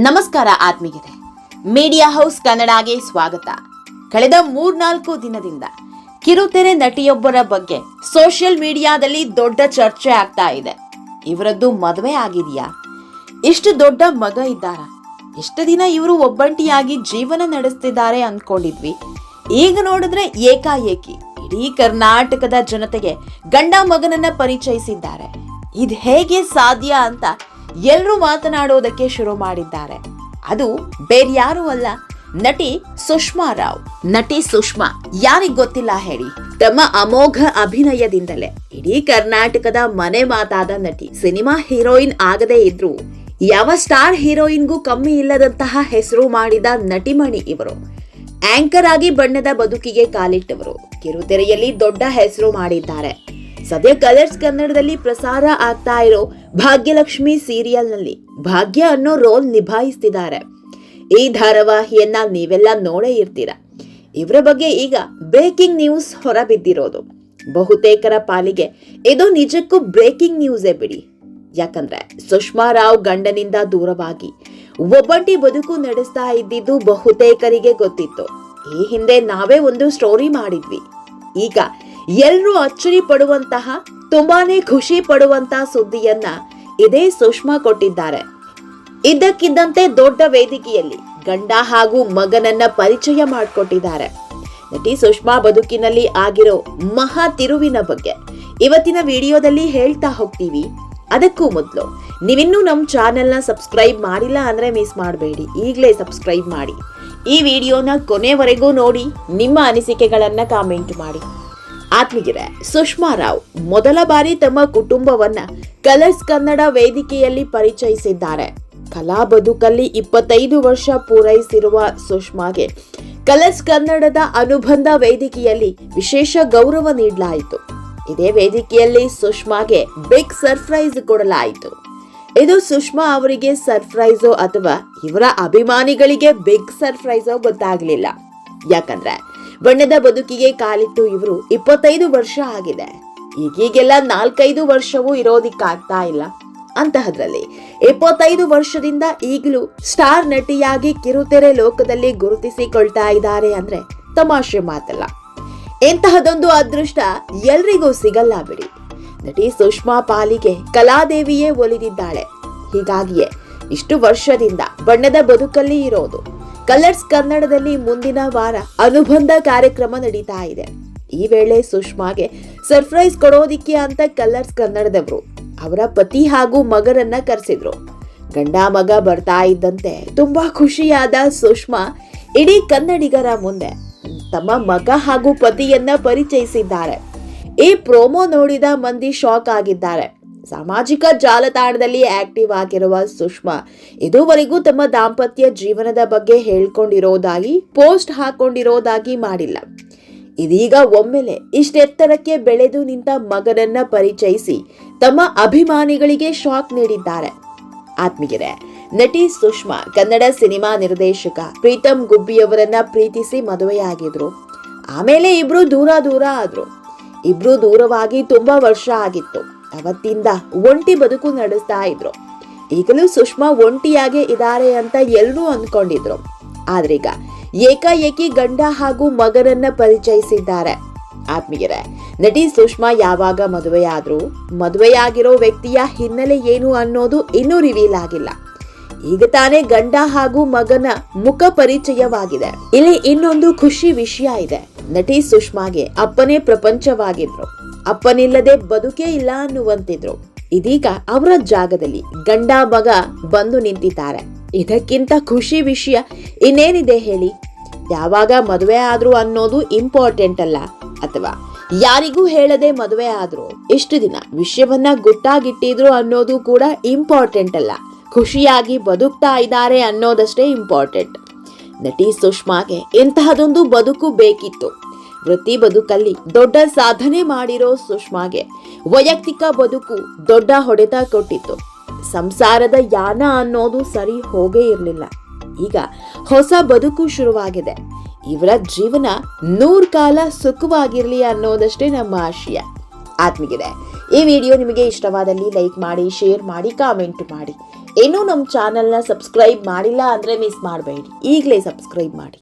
ನಮಸ್ಕಾರ ಆತ್ಮೀಯರೇ. Media house ಕನ್ನಡಗೆ ಸ್ವಾಗತ. ಕಳೆದ ಮೂರ್ನಾಲ್ಕು ದಿನದಿಂದ ಕಿರುತೆರೆ ನಟಿಯೊಬ್ಬರ ಬಗ್ಗೆ ಸೋಷಿಯಲ್ ಮೀಡಿಯಾದಲ್ಲಿ ದೊಡ್ಡ ಚರ್ಚೆ ಆಗ್ತಾ ಇದೆ. ಇವರದ್ದು ಮದುವೆ ಆಗಿದೆಯಾ? ಇಷ್ಟು ದೊಡ್ಡ ಮಗ ಇದ್ದಾರ? ಇಷ್ಟು ದಿನ ಇವರು ಒಬ್ಬಂಟಿಯಾಗಿ ಜೀವನ ನಡೆಸ್ತಿದ್ದಾರೆ ಅಂದ್ಕೊಂಡಿದ್ವಿ ಈಗ ನೋಡಿದ್ರೆ ಏಕಾಏಕಿ. ಇಡೀ ಕರ್ನಾಟಕದ ಜನತೆಗೆ ಗಂಡ ಮಗನನ್ನ ಪರಿಚಯಿಸಿದ್ದಾರೆ. ಇದು ಹೇಗೆ ಸಾಧ್ಯ ಅಂತ ಎಲ್ಲರೂ ಮಾತನಾಡೋದಕ್ಕೆ ಶುರು ಮಾಡಿದ್ದಾರೆ. ಅದು ಬೇರ್ಯಾರೂ ಅಲ್ಲ, ನಟಿ ಸುಷ್ಮಾ ರಾವ್. ನಟಿ ಸುಷ್ಮಾ, ಯಾರಿಗ್ ಗೊತ್ತಿಲ್ಲ ಹೇಳಿ. ತಮ್ಮ ಅಮೋಘ ಅಭಿನಯದಿಂದಲೇ. ಇಡೀ ಕರ್ನಾಟಕದ ಮನೆ ಮಾತಾದ ನಟಿ. ಸಿನಿಮಾ ಹೀರೋಯಿನ್ ಆಗದೇ ಇದ್ರು, ಯಾವ ಸ್ಟಾರ್ ಹೀರೋಯಿನ್ಗೂ ಕಮ್ಮಿ ಇಲ್ಲದಂತಹ ಹೆಸರು ಮಾಡಿದ ನಟಿಮಣಿ ಇವರು. ಆಂಕರ್ ಆಗಿ ಬಣ್ಣದ ಬದುಕಿಗೆ ಕಾಲಿಟ್ಟವರು. ಕಿರುತೆರೆಯಲ್ಲಿ ದೊಡ್ಡ ಹೆಸರು ಮಾಡಿದ್ದಾರೆ. ಸದ್ಯ ಕಲರ್ಸ್ ಕನ್ನಡದಲ್ಲಿ ಪ್ರಸಾರ ಆಗ್ತಾ ಇರೋ ಭಾಗ್ಯಲಕ್ಷ್ಮಿ ಸೀರಿಯಲ್ನಲ್ಲಿ ಭಾಗ್ಯ ಅನ್ನೋ ರೋಲ್ ನಿಭಾಯಿಸ್ತಿದ್ದಾರೆ. ಈ ಧಾರಾವಾಹಿಯನ್ನ ನೀವೆಲ್ಲ ನೋಡೇ ಇರ್ತೀರ? ಇವರ ಬಗ್ಗೆ ಈಗ ಬ್ರೇಕಿಂಗ್ ನ್ಯೂಸ್ ಹೊರಬಿದ್ದಿರೋದು. ಬಹುತೇಕರ ಪಾಲಿಗೆ ಇದು ನಿಜಕ್ಕೂ ಬ್ರೇಕಿಂಗ್ ನ್ಯೂಸೇ ಬಿಡಿ. ಯಾಕಂದ್ರೆ ಸುಷ್ಮಾ ರಾವ್ ಗಂಡನಿಂದ ದೂರವಾಗಿ ಒಬ್ಬಂಟಿ ಬದುಕು ನಡೆಸ್ತಾ ಇದ್ದಿದ್ದು ಬಹುತೇಕರಿಗೆ ಗೊತ್ತಿತ್ತು. ಈ ಹಿಂದೆ ನಾವೇ ಒಂದು ಸ್ಟೋರಿ ಮಾಡಿದ್ವಿ. ಈಗ ಎಲ್ರೂ ಅಚ್ಚರಿ ಪಡುವಂತಹ, ತುಂಬಾನೇ ಖುಷಿ ಪಡುವಂತಹ ಸುದ್ದಿಯನ್ನ ಇದೇ ಸುಷ್ಮಾ ಕೊಟ್ಟಿದ್ದಾರೆ. ಇದ್ದಕ್ಕಿದ್ದಂತೆ ದೊಡ್ಡ ವೇದಿಕೆಯಲ್ಲಿ ಗಂಡ ಹಾಗೂ ಮಗನನ್ನ ಪರಿಚಯ ಮಾಡಿಕೊಟ್ಟಿದ್ದಾರೆ. ನಟಿ ಸುಷ್ಮಾ ಬದುಕಿನಲ್ಲಿ ಆಗಿರೋ ಮಹಾ ತಿರುವಿನ ಬಗ್ಗೆ ಇವತ್ತಿನ ವಿಡಿಯೋದಲ್ಲಿ ಹೇಳ್ತಾ ಹೋಗ್ತೀವಿ. ಅದಕ್ಕೂ ಮೊದಲು ನೀವಿನ್ನೂ ನಮ್ಮ ಚಾನೆಲ್ನ ಸಬ್ಸ್ಕ್ರೈಬ್ ಮಾಡಿಲ್ಲ ಅಂದ್ರೆ ಮಿಸ್ ಮಾಡಬೇಡಿ. ಈಗಲೇ ಸಬ್ಸ್ಕ್ರೈಬ್ ಮಾಡಿ. ಈ ವಿಡಿಯೋನ ಕೊನೆವರೆಗೂ ನೋಡಿ, ನಿಮ್ಮ ಅನಿಸಿಕೆಗಳನ್ನು ಕಾಮೆಂಟ್ ಮಾಡಿ. ಆತ್ಮೀಯರೇ ಸುಷ್ಮಾ ರಾವ್ ಮೊದಲ ಬಾರಿ ತಮ್ಮ ಕುಟುಂಬವನ್ನ ಕಲರ್ಸ್ ಕನ್ನಡ ವೇದಿಕೆಯಲ್ಲಿ ಪರಿಚಯಿಸಿದ್ದಾರೆ. ಕಲಾ ಬದುಕಲ್ಲಿ ಇಪ್ಪತ್ತೈದು ವರ್ಷ ಪೂರೈಸಿರುವ ಸುಷ್ಮಾಗೆ ಕಲರ್ಸ್ ಕನ್ನಡದ ಅನುಬಂಧ ವೇದಿಕೆಯಲ್ಲಿ ವಿಶೇಷ ಗೌರವ ನೀಡಲಾಯಿತು. ಇದೇ ವೇದಿಕೆಯಲ್ಲಿ ಸುಷ್ಮಾಗೆ ಬಿಗ್ ಸರ್ಪ್ರೈಸ್ ಕೊಡಲಾಯಿತು. ಇದು ಸುಷ್ಮಾ ಅವರಿಗೆ ಸರ್ಪ್ರೈಸೋ ಅಥವಾ ಇವರ ಅಭಿಮಾನಿಗಳಿಗೆ ಬಿಗ್ ಸರ್ಪ್ರೈಸೋ ಗೊತ್ತಾಗಲಿಲ್ಲ. ಯಾಕಂದ್ರೆ ಬಣ್ಣದ ಬದುಕಿಗೆ ಕಾಲಿಟ್ಟು ಇವರು ಇಪ್ಪತ್ತೈದು ವರ್ಷ ಆಗಿದೆ. ಈಗೀಗೆಲ್ಲ ನಾಲ್ಕೈದು ವರ್ಷವೂ ಇರೋದಿಕ್ಕಾಗ್ತಾ ಇಲ್ಲ. ಅಂತಹದ್ರಲ್ಲಿ ಇಪ್ಪತ್ತೈದು ವರ್ಷದಿಂದ ಈಗಲೂ ಸ್ಟಾರ್ ನಟಿಯಾಗಿ ಕಿರುತೆರೆ ಲೋಕದಲ್ಲಿ ಗುರುತಿಸಿಕೊಳ್ತಾ ಇದ್ದಾರೆ ಅಂದ್ರೆ ತಮಾಷೆ ಮಾತಲ್ಲ. ಎಂತಹದೊಂದು ಅದೃಷ್ಟ ಎಲ್ರಿಗೂ ಸಿಗಲ್ಲ ಬಿಡಿ. ನಟಿ ಸುಷ್ಮಾ ಪಾಲಿಗೆ ಕಲಾದೇವಿಯೇ ಒಲಿದಿದ್ದಾಳೆ. ಹೀಗಾಗಿಯೇ ಇಷ್ಟು ವರ್ಷದಿಂದ ಬಣ್ಣದ ಬದುಕಲ್ಲಿ ಇರೋದು. ಕಲರ್ಸ್ ಕನ್ನಡದಲ್ಲಿ ಮುಂದಿನ ವಾರ ಅನುಬಂಧ ಕಾರ್ಯಕ್ರಮ ನಡೀತಾ ಇದೆ. ಈ ವೇಳೆ ಸುಷ್ಮಾಗೆ ಸರ್ಪ್ರೈಸ್ ಕೊಡೋದಿಕ್ಕೆ ಅಂತ ಕಲರ್ಸ್ ಕನ್ನಡದವರು, ಅವರ ಪತಿ ಹಾಗೂ ಮಗರನ್ನ ಕರೆಸಿದ್ರು. ಗಂಡ ಮಗ ಬರ್ತಾ ಇದ್ದಂತೆ ತುಂಬಾ ಖುಷಿಯಾದ ಸುಷ್ಮಾ ಇಡೀ ಕನ್ನಡಿಗರ ಮುಂದೆ ತಮ್ಮ ಮಗ ಹಾಗೂ ಪತಿಯನ್ನ ಪರಿಚಯಿಸಿದ್ದಾರೆ. ಈ ಪ್ರೋಮೋ ನೋಡಿದ ಮಂದಿ ಶಾಕ್ ಆಗಿದ್ದಾರೆ. ಸಾಮಾಜಿಕ ಜಾಲತಾಣದಲ್ಲಿ ಆಕ್ಟಿವ್ ಆಗಿರುವ ಸುಷ್ಮಾ ಇದುವರೆಗೂ ತಮ್ಮ ದಾಂಪತ್ಯ ಜೀವನದ ಬಗ್ಗೆ ಹೇಳ್ಕೊಂಡಿರೋದಾಗಿ, ಪೋಸ್ಟ್ ಹಾಕೊಂಡಿರೋದಾಗಿ ಮಾಡಿಲ್ಲ. ಇದೀಗ ಒಮ್ಮೆಲೆ ಇಷ್ಟೆತ್ತರಕ್ಕೆ ಬೆಳೆದು ನಿಂತ ಮಗನನ್ನ ಪರಿಚಯಿಸಿ ತಮ್ಮ ಅಭಿಮಾನಿಗಳಿಗೆ ಶಾಕ್ ನೀಡಿದ್ದಾರೆ. ಆತ್ಮೀಯರೇ, ನಟಿ ಸುಷ್ಮಾ ಕನ್ನಡ ಸಿನಿಮಾ ನಿರ್ದೇಶಕ ಪ್ರೀತಮ್ ಗುಬ್ಬಿಯವರನ್ನ ಪ್ರೀತಿಸಿ ಮದುವೆಯಾಗಿದ್ರು. ಆಮೇಲೆ ಇಬ್ರು ದೂರ ದೂರ ಆದ್ರು. ಇಬ್ರು ದೂರವಾಗಿ ತುಂಬಾ ವರ್ಷ ಆಗಿತ್ತು. ಅವತ್ತಿಂದ ಒಂಟಿ ಬದುಕು ನಡೆಸ್ತಾ ಇದ್ರು. ಈಗಲೂ ಸುಷ್ಮಾ ಒಂಟಿಯಾಗೆ ಇದ್ದಾರೆ ಅಂತ ಎಲ್ಲರೂ ಅಂದ್ಕೊಂಡಿದ್ರು ಆದ್ರೀಗ ಏಕಾಏಕಿ ಗಂಡ ಹಾಗೂ ಮಗನನ್ನ ಪರಿಚಯಿಸಿದ್ದಾರೆ. ಆತ್ಮೀಯರೇ, ನಟಿ ಸುಷ್ಮಾ ಯಾವಾಗ ಮದುವೆಯಾದ್ರು? ಮದುವೆಯಾಗಿರೋ ವ್ಯಕ್ತಿಯ ಹಿನ್ನೆಲೆ ಏನು ಅನ್ನೋದು ಇನ್ನೂ ರಿವೀಲ್ ಆಗಿಲ್ಲ. ಈಗ ತಾನೇ ಗಂಡ ಹಾಗೂ ಮಗನ ಮುಖ ಪರಿಚಯವಾಗಿದೆ. ಇಲ್ಲಿ ಇನ್ನೊಂದು ಖುಷಿ ವಿಷಯ ಇದೆ. ನಟಿ ಸುಷ್ಮಾಗೆ ಅಪ್ಪನೇ ಪ್ರಪಂಚವಾಗಿದ್ರು. ಅಪ್ಪನಿಲ್ಲದೆ ಬದುಕೇ ಇಲ್ಲ ಅನ್ನುವಂತಿದ್ರು. ಇದೀಗ ಅವರ ಜಾಗದಲ್ಲಿ ಗಂಡ ಮಗ ಬಂದು ನಿಂತಿದ್ದಾರೆ. ಇದಕ್ಕಿಂತ ಖುಷಿ ವಿಷಯ ಇನ್ನೇನಿದೆ ಹೇಳಿ? ಯಾವಾಗ ಮದುವೆ ಆದ್ರು ಅನ್ನೋದು ಇಂಪಾರ್ಟೆಂಟ್ ಅಲ್ಲ, ಅಥವಾ ಯಾರಿಗೂ ಹೇಳದೆ ಮದುವೆ ಆದ್ರು? ಇಷ್ಟು ದಿನ ವಿಷಯವನ್ನ ಗುಟ್ಟಾಗಿಟ್ಟಿದ್ರು ಅನ್ನೋದು ಕೂಡ ಇಂಪಾರ್ಟೆಂಟ್ ಅಲ್ಲ. ಖುಷಿಯಾಗಿ ಬದುಕ್ತಾ ಇದ್ದಾರೆ ಅನ್ನೋದಷ್ಟೇ ಇಂಪಾರ್ಟೆಂಟ್ ನಟಿ ಸುಷ್ಮಾಗೆ ಇಂತಹದೊಂದು ಬದುಕು ಬೇಕಿತ್ತು. ವೃತ್ತಿ ಬದುಕಲ್ಲಿ ದೊಡ್ಡ ಸಾಧನೆ ಮಾಡಿರೋ ಸುಷ್ಮಾಗೆ ವೈಯಕ್ತಿಕ ಬದುಕು ದೊಡ್ಡ ಹೊಡೆತ ಕೊಟ್ಟಿತ್ತು. ಸಂಸಾರದ ಯಾನ ಅನ್ನೋದು ಸರಿ ಹೋಗೇ ಇರಲಿಲ್ಲ. ಈಗ ಹೊಸ ಬದುಕು ಶುರುವಾಗಿದೆ. ಇವರ ಜೀವನ ನೂರ್ ಕಾಲ ಸುಖವಾಗಿರ್ಲಿ ಅನ್ನೋದಷ್ಟೇ ನಮ್ಮ ಆಶಯ. ಆತ್ಮಿಗಿದೆ ಈ ವಿಡಿಯೋ ನಿಮಗೆ ಇಷ್ಟವಾದಲ್ಲಿ ಲೈಕ್ ಮಾಡಿ, ಶೇರ್ ಮಾಡಿ, ಕಾಮೆಂಟ್ ಮಾಡಿ. ಇನ್ನೂ ನಮ್ಮ ಚಾನಲ್ನ ಸಬ್ಸ್ಕ್ರೈಬ್ ಮಾಡಿಲ್ಲ ಅಂದರೆ ಮಿಸ್ ಮಾಡಬೇಡಿ. ಈಗಲೇ ಸಬ್ಸ್ಕ್ರೈಬ್ ಮಾಡಿ.